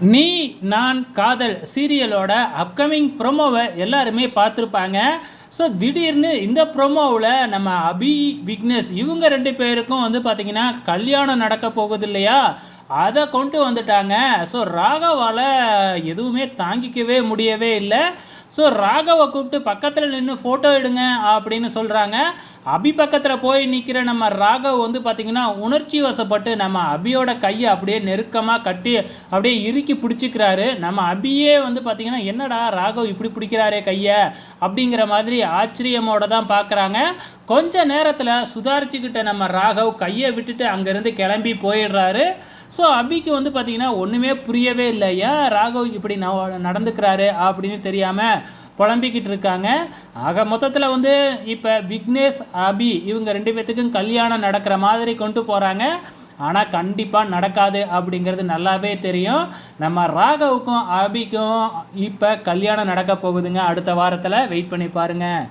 நீ நான் காதல் சீரியலோட அப்கமிங் ப்ரோமோவை எல்லாருமே பார்த்துருப்பாங்க. ஸோ திடீர்னு இந்த ப்ரோமோவில் நம்ம அபி விக்னேஷ் இவங்க ரெண்டு பேருக்கும் வந்து பார்த்திங்கன்னா கல்யாணம் நடக்க போகுது இல்லையா? அதை கொண்டு வந்துட்டாங்க. ஸோ ராகவால் எதுவுமே தாங்கிக்கவே முடியவே இல்லை. ஸோ ராகவை கூப்பிட்டு பக்கத்தில் நின்று ஃபோட்டோ எடுங்க அப்படின்னு சொல்கிறாங்க அபி பக்கத்தில் போய் நிற்கிற நம்ம ராகவ் வந்து பார்த்திங்கன்னா உணர்ச்சி வசப்பட்டு நம்ம அபியோட கையை அப்படியே நெருக்கமாக கட்டி அப்படியே இறுக்கி பிடிச்சிக்கிறாரு. நம்ம அபியே வந்து பார்த்திங்கன்னா என்னடா ராகவ் இப்படி பிடிக்கிறாரே கையை? அப்படிங்கிற மாதிரி ஆச்சரியமோட தான் பார்க்குறாங்க கொஞ்ச நேரத்தில் சுதாரிச்சுக்கிட்ட நம்ம ராகவ் கையை விட்டுட்டு அங்கேருந்து கிளம்பி போயிடுறாரு. ஸோ அபிக்கு வந்து பார்த்திங்கன்னா ஒன்றுமே புரியவே இல்லை. ஏன் ராகவ் இப்படி நடந்துக்கிறாரு அப்படின்னு தெரியாமல் புலம்பிக்கிட்டு இருக்காங்க. ஆக மொத்தத்தில் வந்து இப்போ விக்னேஷ் அபி இவங்க ரெண்டு பேர்த்துக்கும் கல்யாணம் நடக்கிற மாதிரி கொண்டு போகிறாங்க ஆனால் கண்டிப்பாக நடக்காது அப்படிங்கிறது நல்லாவே தெரியும். நம்ம ராகவுக்கும் அபிக்கும் இப்போ கல்யாணம் நடக்க போகுதுங்க. அடுத்த வாரத்தில் வெயிட் பண்ணி பாருங்கள்